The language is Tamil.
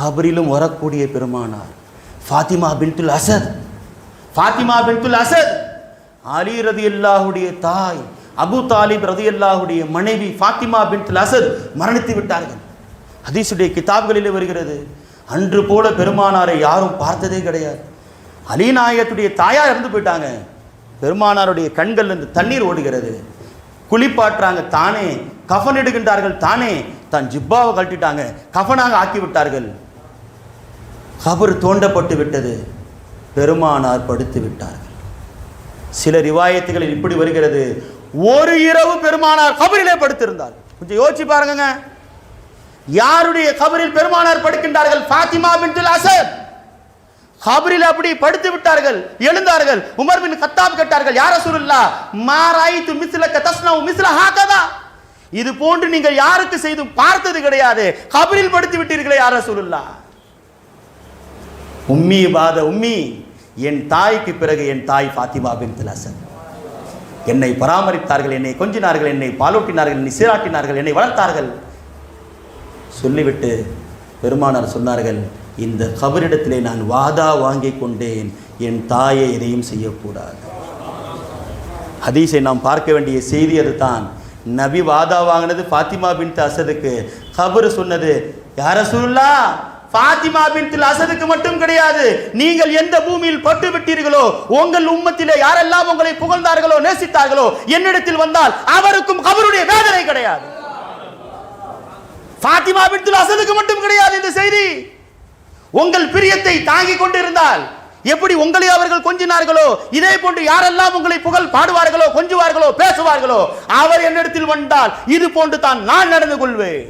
கபரிலும் வரக்கூடிய பெருமானார். ஃபாத்திமா பின்துல் அசத். ஃபாத்திமா பின்துல் அசத். அலி ரதி அல்லாஹுடைய தாய் அபு தாலிப் ரதி அல்லாஹுடைய மனைவி ஃபாத்திமா பின்துல் அசத் மரணித்து விட்டார்கள். ஹதீஸுடைய கிதாப்களில் வருகிறது அன்று போல பெருமானாரை யாரும் பார்த்ததே கிடையாது. அலி நாயகத்துடைய இறந்து போயிட்டாங்க. பெருமானாருடைய கண்கள் இருந்து தண்ணீர் ஓடுகிறது. குளிப்பாட்டுறாங்க தானே. கஃன் எடுக்கின்றார்கள் தானே. தன் ஜிப்பாவை கழட்டிட்டாங்க. கஃனாக ஆக்கி விட்டார்கள் கபர் தோண்டப்பட்டு விட்டது. பெருமானார் படுத்து விட்டார்கள். சில ரிவாயத்துகளில் இப்படி வருகிறது. ஒரு இரவு பெருமானார் கபரிலே படுத்திருந்தார். கொஞ்சம் யோசிச்சு பாருங்க யாருடைய கபரில் பெருமானார் படுக்கின்றார்கள்? ஃபாத்திமா பின்துல் அசர். கபரில் அப்படி படுத்து விட்டார்கள் எழுந்தார்கள். உமர் பின் கத்தாப் கேட்டார்கள் யார சுருல்லா மாராயித்து மிஸ்லக்க தஸ்னவு மிஸ்ல ஹாக்கதா இது போன்று நீங்கள் யாருக்கு செய்தும் பார்த்தது கிடையாது. கபரில் படுத்து விட்டீர்களே யார சுருல்லா உம்மி பாத உம்மி என் தாய்க்கு பிறகு என் தாய் ஃபாத்திமா பின் திலாசன் என்னை பராமரித்தார்கள் என்னை கொஞ்சினார்கள் என்னை பாலூட்டினார்கள் என்னை சீராட்டினார்கள் என்னை வளர்த்தார்கள். சொல்லிவிட்டு பெருமானார் சொன்னார்கள் இந்த கபரிடத்திலே நான் வாதா வாங்கி கொண்டேன் என் தாயை எதையும் செய்யக்கூடாது. ஹதீஸை நாம் பார்க்க வேண்டிய செய்தி அதுதான். நபி வாதா வாங்கினது ஃபாத்திமா பின் அசதுக்கு. கபரு சொன்னது யார சொல்லா பாத்திமா பின் அசதுக்கு மட்டும் கிடையாது. நீங்கள் எந்த பூமியில் பட்டு விட்டீர்களோ உங்கள் உம்மத்திலே யாரெல்லாம் உங்களை புகழ்ந்தார்களோ நேசித்தார்களோ என்னிடத்தில் வந்தால் அவருக்கும் அவருடைய வேதனை கிடையாது. பாத்திமா பின் அசதுக்கு மட்டும் கிடையாது இந்த செய்தி. உங்கள் பிரியத்தை தாங்கிக் கொண்டிருந்தால் எப்படி உங்களை அவர்கள் கொஞ்சினார்களோ இதே போன்று யாரெல்லாம் உங்களை புகழ் பாடுவார்களோ கொஞ்சுவார்களோ பேசுவார்களோ அவர் என்னிடத்தில் வந்தால் இது போன்று தான் நான் நடந்து கொள்வேன்.